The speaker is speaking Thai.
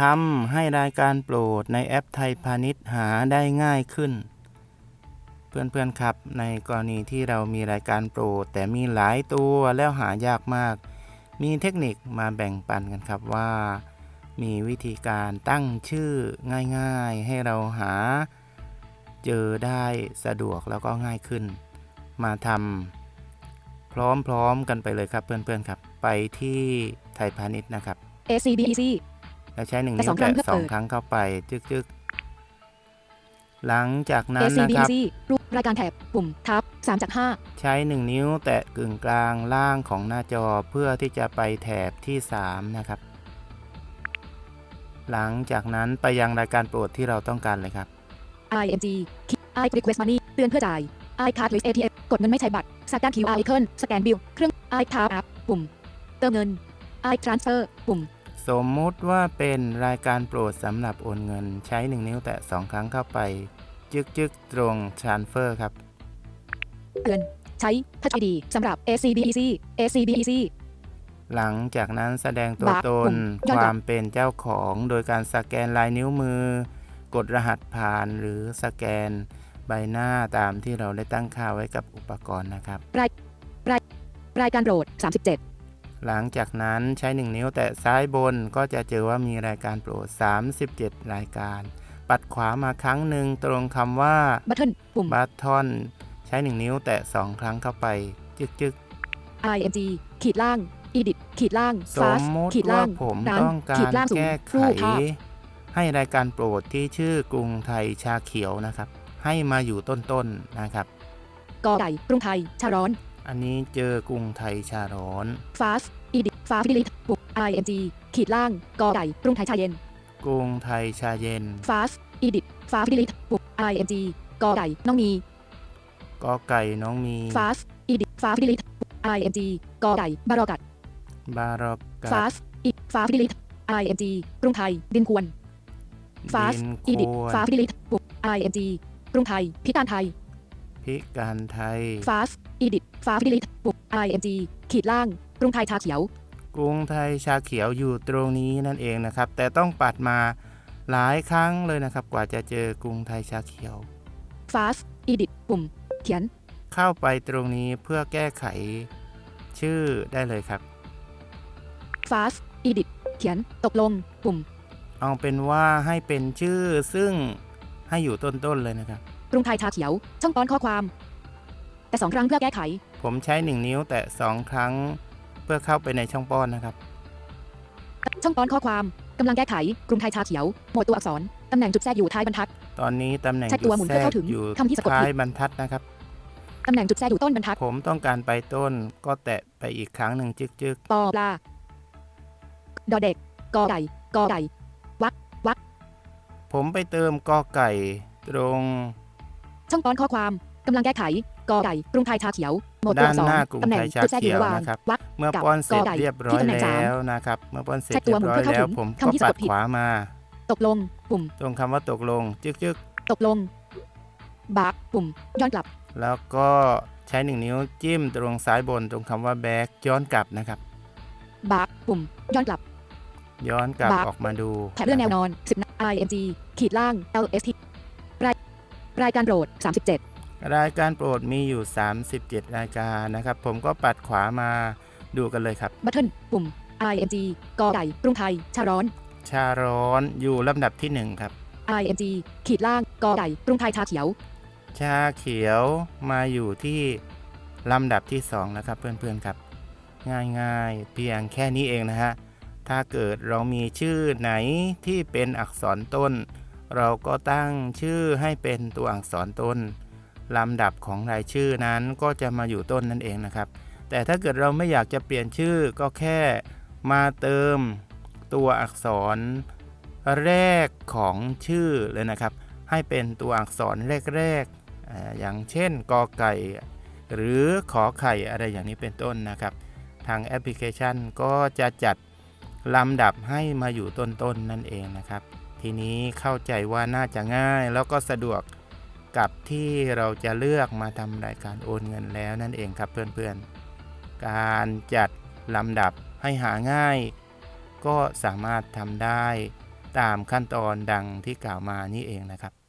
ทำให้รายการโปรดในแอปไทยพาณิชย์หาได้ง่ายขึ้น เพื่อนๆครับ ในกรณีที่เรามีรายการโปรด แต่มีหลายตัวแล้วหายากมาก มีเทคนิคมาแบ่งปันกันครับว่า มีวิธีการตั้งชื่อง่ายๆ ให้เราหาเจอได้สะดวกแล้วก็ง่ายขึ้น มาทำพร้อมๆกันไปเลยครับเพื่อนๆครับ ไปที่ไทยพาณิชย์นะครับ ACBEC แล้วใช้หนึ่งแต่นิ้สวองครั้แตะงเพื่อสองเปิดครั้งเข้าไปจึกจึกหลังจากนั้นนะครับ ACBEC รูปรายการแถบปุ่มทับ3จากใช้หนึ่งนิ้วแตะกึ่งกลางล่างของหน้าจอเพื่อที่จะไปแถบที่ 3 นะครับ หลังจากนั้นไปยังรายการโปรดที่เราต้องการเลยครับ5 IMG I request money เตือนเพื่อจ่าย I card with ATM กดเงินไม่ใช้บัตรสแกน QR icon สแกนบิลเครื่อง I tap app ปุ่ม เติมเงิน I transfer ปุ่ม สมมุติว่าเป็นรายการโปรดสำหรับโอนเงินใช้ 1 นิ้วแตะ 2 ครั้งเข้าไป จึกจึกตรง transfer ครับ เตือนใช้ Touch ID สำหรับ ACBEC ACBEC หลังจากนั้นแสดงตัวบักตปุ่นมคย้อนกลับวามเป็นเจ้าของโดยการสแกนลายนิ้วมือ กดรหัสผ่านหรือสแกนใบหน้าตามที่เราได้ตั้งค่าไว้กับอุปกรณ์นะครับ รายการโปรด37 หลังจากนั้นใช้ 1 นิ้วแตะซ้ายบนก็จะเจอว่ามีรายการโปรด 37 รายการ ปัดขวามาครั้งหนึ่งตรงคำว่า Button ปุ่มบัตทอนใช้ 1 นิ้วแตะ 2 ครั้งเข้าไป จึกจึก IMG ขีดล่าง Edit ขีดล่างสม Fast มติขีดว่าล่างผมร้านต้องกาขีดรล่างสูงแก้ไขรูปภาพให้รายการโปรดที่ชื่อกรุงไทยชาเขียวนะครับ ให้มาอยู่ต้นๆนะครับกอไก่กรุงไทยชาร้อน อันนี้เจอกรุงไทยชาร้อน Fast Edit Fast Delete ปุ่ม IMG ขีดล่างกอไก่กรุงไทยชาเย็น กรุงไทยชาเย็น Fast Edit Fast Delete ปุ่ม IMG กอไก่น้องมีกอไก่น้องมี Fast Edit Fast Delete ปุ่ม IMG กอไก่บารอกัดบารอกกัด Fast Edit Fast Delete IMG กรุงไทยดินควร Fast ดิน Edit ควร Fast Delete ปุ่ม IMG กรุงไทยพิการไทย พิการไทย Fast Edit Fast Delete ปุ่ม IMG ขีดล่าง กรุงไทยชาเขียว กรุงไทยชาเขียวอยู่ตรงนี้นั่นเองนะครับ แต่ต้องปัดมาหลายครั้งเลยนะครับ กว่าจะเจอกรุงไทยชาเขียว Fast Edit ปุ่ม เขียน เข้าไปตรงนี้เพื่อแก้ไขชื่อได้เลยครับ Fast Edit เขียน ตกลง ปุ่ม เอาเป็นว่าให้เป็นชื่อซึ่งให้อยู่ต้นๆเลยนะครับ กรุงไทยชาเขียว ช่องป้อนข้อความ แต่สองครั้งเพื่อแก้ไข ผมใช้ 1 นิ้วแตะ2ครั้ง เพื่อเข้าไปในช่องป้อนนะครับ ช่องป้อนข้อความกำลังแก้ไข กรุงไทยชาเขียว หมวดตัวอักษรตำแหน่งจุดแทรกอยู่ท้ายบรรทัด ตอนนี้ตำแหน่งใช้จุตัดวหมุนแทรเพื่อกเข้าถึงอยู่คำที่สะกดท้าผิยดบรรทัดนะครับ ตำแหน่งจุดแทรกอยู่ต้นบรรทัดผมต้องการไปต้นก็แตะไปอีกครั้งหนึ่งจึกปอปลาดอเด็กกอไก่กอไก่ ๆ ผมไปเติมกอไก่ตรง ช่องป้อนข้อความกำลังแก้ไขกอไก่กรุงไทยชาเขียวหมวดตัวอักษด้านรหน้ากรุงตำแหน่งไทยชาจุดแทรกอเขียู่ยวระหว่างนะครับวักเมื่อกับป้อนเสร็จกอไก่เรียบร้อที่ยตำแหน่งสามแล้วนะครับ เมื่อป้อนเสร็จใช้ตัเรีวยบหมุนร้อยเพื่อเข้าแล้วถึงผมก็คำที่สะปักดดผิดขวามา ตกลงปุ่ม ตรงคำว่าตกลง จึกตกลงบาร์ปุ่ม ย้อนกลับๆแล้วก็ใช้หนึ่งนิ้วจิ้มตรงซ้ายบนตรงคำว่าแบ็กย้อนกลับนะครับบาร์ปุ่ม ย้อนกลับ ย้อนกลับบักออกมาดูแถบเลื่อนแนวนอน10 IMG ขีดล่าง LST ราย รายการโปรด 37 รายการโปรดมีอยู่ 37 รายการนะครับ ผมก็ปัดขวามาดูกันเลยครับบัตเทิลปุ่ม IMG กอไก่กรุงไทย ชาร้อน ชาร้อนอยู่ลำดับที่ 1 ครับ IMG ขีดล่างกอไก่กรุงไทยชาเขียว ชาเขียวมาอยู่ที่ลำดับที่2นะครับเพื่อนๆครับ ง่ายๆ เพียงแค่นี้เองนะฮะถ้าเกิดเรามีชื่อไหนที่เป็นอักษรต้น เราก็ตั้งชื่อให้เป็นตัวอักษรต้นลำดับของรายชื่อนั้นก็จะมาอยู่ต้นนั่นเองนะครับ แต่ถ้าเกิดเราไม่อยากจะเปลี่ยนชื่อก็แค่มาเติมตัวอักษรแรกของชื่อเลยนะครับ ให้เป็นตัวอักษรแรกๆอย่างเช่นกอไก่ หรือขอไข่อะไรอย่างนี้เป็นต้นนะครับ ทางแอปพลิเคชันก็จะจัดลำดับให้มาอยู่ต้นๆนนั่นเองนะครับ ทีนี้เข้าใจว่าน่าจะง่ายแล้วก็สะดวกกับที่เราจะเลือกมาทำรายการโอนเงินแล้วนั่นเองครับเพื่อนๆ การจัดลำดับให้หาง่าย ก็สามารถทำได้ตามขั้นตอนดังที่กล่าวมานี่เองนะครับ